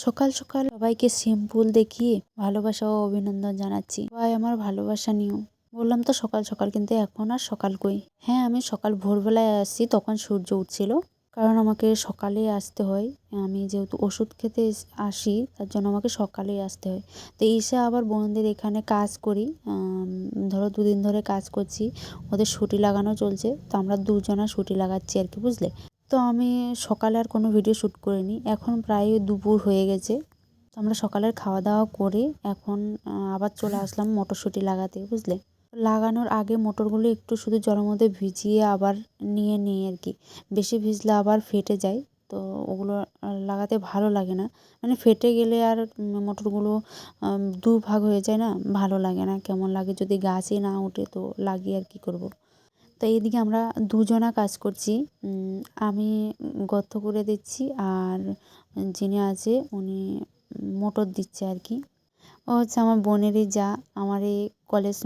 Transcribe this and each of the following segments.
সকাল সকাল সবাইকে সিম্পল দেখিয়ে ভালোবাসা ও অভিনন্দন জানাচ্ছি। সবাই আমার ভালোবাসা নিও। বললাম তো সকাল সকাল, কিন্তু এখন আর সকাল কই? হ্যাঁ আমি সকাল ভোরবেলায় আসছি, তখন সূর্য উঠছিল। কারণ আমাকে সকালে আসতে হয়। আমি যেহেতু ওষুধ খেতে আসি, তার জন্য আমাকে সকালেই আসতে হয়। তো এসে আবার বোনদের এখানে কাজ করি। ধরো দুদিন ধরে কাজ করছি। ওদের ছুটি লাগানো চলছে। তো আমরা দুজনা ছুটি লাগাচ্ছি আর কি, বুঝলে? তো আমি সকালে আর কোনো ভিডিও শ্যুট করিনি। এখন প্রায় দুপুর হয়ে গেছে। তো আমরা সকালের খাওয়া দাওয়া করে এখন আবার চলে আসলাম মটরশুঁটি লাগাতে, বুঝলে? লাগানোর আগে মোটরগুলো একটু শুধু জলের মধ্যে ভিজিয়ে আবার নিয়ে নিই আর কি। বেশি ভিজলে আবার ফেটে যায়। তো ওগুলো লাগাতে ভালো লাগে না। মানে ফেটে গেলে আর মোটরগুলো দু ভাগ হয়ে যায় না। ভালো লাগে না। কেমন লাগে যদি গাছই না ওঠে তো লাগিয়ে আর কি করব। তো এইদিকে আমরা দুজনা কাজ করছি। আমি গর্ত করে দিচ্ছি আর যিনি আছে উনি মোটর দিচ্ছে আর কি। ও হচ্ছে আমার বোনেরই যা, আমার এই কলেজ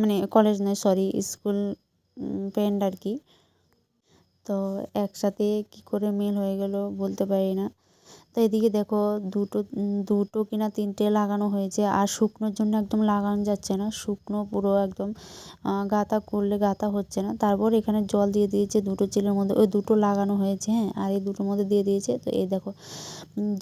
মানে কলেজ নয় সরি স্কুল ফ্রেন্ড আর কি। তো একসাথে কি করে মেল হয়ে গেল বলতে পারি না। তো এদিকে দেখো দুটো দুটো কিনা তিনটে লাগানো হয়েছে। আর শুকনোর জন্য একদম লাগানো যাচ্ছে না। শুকনো পুরো একদম গাঁথা করলে গাঁথা হচ্ছে না। তারপর এখানে জল দিয়ে দিয়েছে দুটো চিলের মধ্যে। ওই দুটো লাগানো হয়েছে হ্যাঁ। আর এই দুটোর মধ্যে দিয়ে দিয়েছে। তো এই দেখো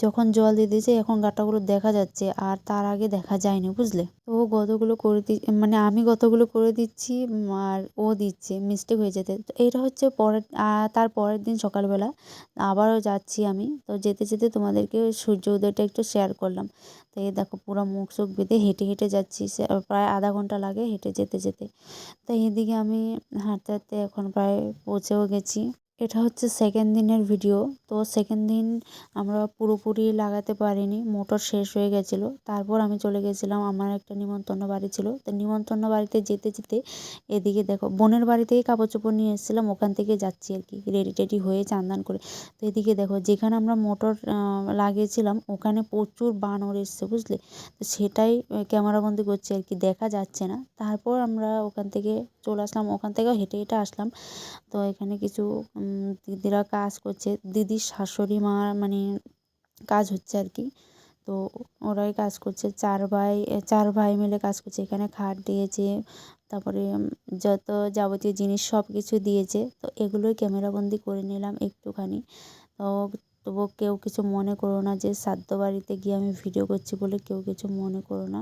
যখন জল দিয়ে দিয়েছে, এখন গাঁটাগুলো দেখা যাচ্ছে। আর তার আগে দেখা যায়নি, বুঝলে? তো গতগুলো করে দি মানে আমি গতগুলো করে দিচ্ছি আর ও দিচ্ছে। মিস্টেক হয়ে যেতে। তো এটা হচ্ছে পরের তার পরের দিন সকালবেলা। আবারও যাচ্ছি আমি। তো যেতে যেতে তোমাদেরকে সূর্য উদয়টা একটু শেয়ার করলাম। তো এই দেখো পুরো মুখ চোখ বেঁধে হেঁটে হেঁটে যাচ্ছি। প্রায় আধা ঘণ্টা লাগে হেঁটে যেতে যেতে। তো এদিকে আমি হাঁটতে হাঁটতে এখন প্রায় পৌঁছেও গেছি। এটা হচ্ছে সেকেন্ড দিনের ভিডিও তো সেকেন্ড দিন আমরা পুরোপুরি লাগাতে পারিনি মোটর শেষ হয়ে গেছিল। তারপর আমি চলে গেছিলাম, আমার একটা নিমন্ত্রণ বাড়ি ছিল। তো নিমন্ত্রণ বাড়িতে যেতে যেতে এদিকে দেখো, বোনের বাড়ি বাড়িতেই কাপড় চোপড় নিয়ে এসেছিলাম, ওখান থেকে যাচ্ছি আর কি রেডি টেডি হয়ে চান্দান করে। তো এদিকে দেখো, যেখানে আমরা মোটর লাগিয়েছিলাম, ওখানে প্রচুর বানর এসছে, বুঝলে? তো সেটাই ক্যামেরাবন্দি করছি আর কি, দেখা যাচ্ছে না। তারপর আমরা ওখান থেকে চলে আসলাম, ওখান থেকেও হেঁটে হেঁটে আসলাম। তো এখানে কিছু দিদিরা কাজ করছে, দিদির শাশুড়ি মা মানে কাজ হচ্ছে আর কি। তো ওরাই কাজ করছে, চার ভাই চার ভাই মিলে কাজ করছে, এখানে খাট দিয়েছে, তারপরে যত যাবতীয় জিনিস সব কিছু দিয়েছে, তো এগুলোই ক্যামেরাবন্দি করে নিলাম একটুখানি। তো তবুও কেউ কিছু মনে করো না যে শ্রাদ্ধ বাড়িতে গিয়ে আমি ভিডিও করছি বলে কেউ কিছু মনে করো না।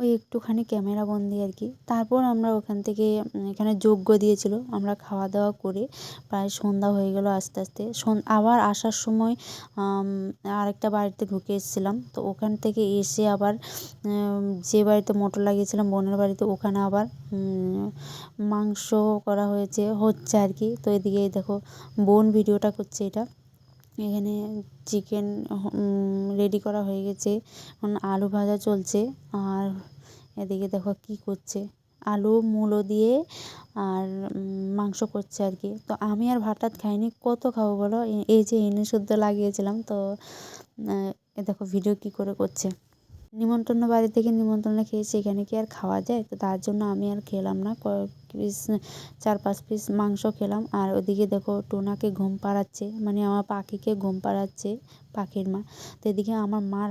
ওই একটুখানি ক্যামেরা বন্দি আর কি। তারপর আমরা ওখান থেকে এখানে যজ্ঞ দিয়েছিল, আমরা খাওয়া দাওয়া করে প্রায় সন্ধ্যা হয়ে গেল আস্তে আস্তে। আবার আসার সময় আরেকটা বাড়িতে ঢুকে এসেছিলাম। তো ওখান থেকে এসে আবার যে বাড়িতে মোটর লাগিয়েছিলাম, বোনের বাড়িতে, ওখানে আবার মাংস করা হয়েছে, হচ্ছে আর কি। তো এদিকে দেখো, বোন ভিডিওটা করছে এটা। এখানে চিকেন রেডি করা হয়ে গেছে। এখন আলু ভাজা চলছে। আর এদিকে দেখো কি করছে। আলু, মূলো দিয়ে আর মাংস করছে আর কি। তো আমি আর ভাতটাত খাইনি। কত খাব বলো? এই যে এনে শুদ্ধ লাগিয়েছিলাম। তো এ দেখো ভিডিও কি করে করছে। নিমন্ত্রণ বাড়ি থেকে নিমন্ত্রণে খেয়েছি, এখানে কি আর খাওয়া যায়? তো তার জন্য আমি আর খেলাম না। কয়েক পিস, চার, পাঁচ পিস মাংস খেলাম। আর ওদিকে দেখো টোনাকে ঘুম পাড়াচ্ছে মানে আমার পাখিকে ঘুম পাড়াচ্ছে, পাখির মা। তো এদিকে আমার মা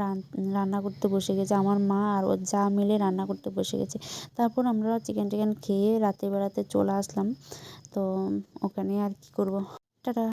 রান্না করতে বসে গেছে। আমার মা আর ওর যা মিলে রান্না করতে বসে গেছে। তারপর আমরা চিকেন টিকেন খেয়ে রাতের বেলাতে চলে আসলাম। তো ওখানে আর কি করব? টাটা।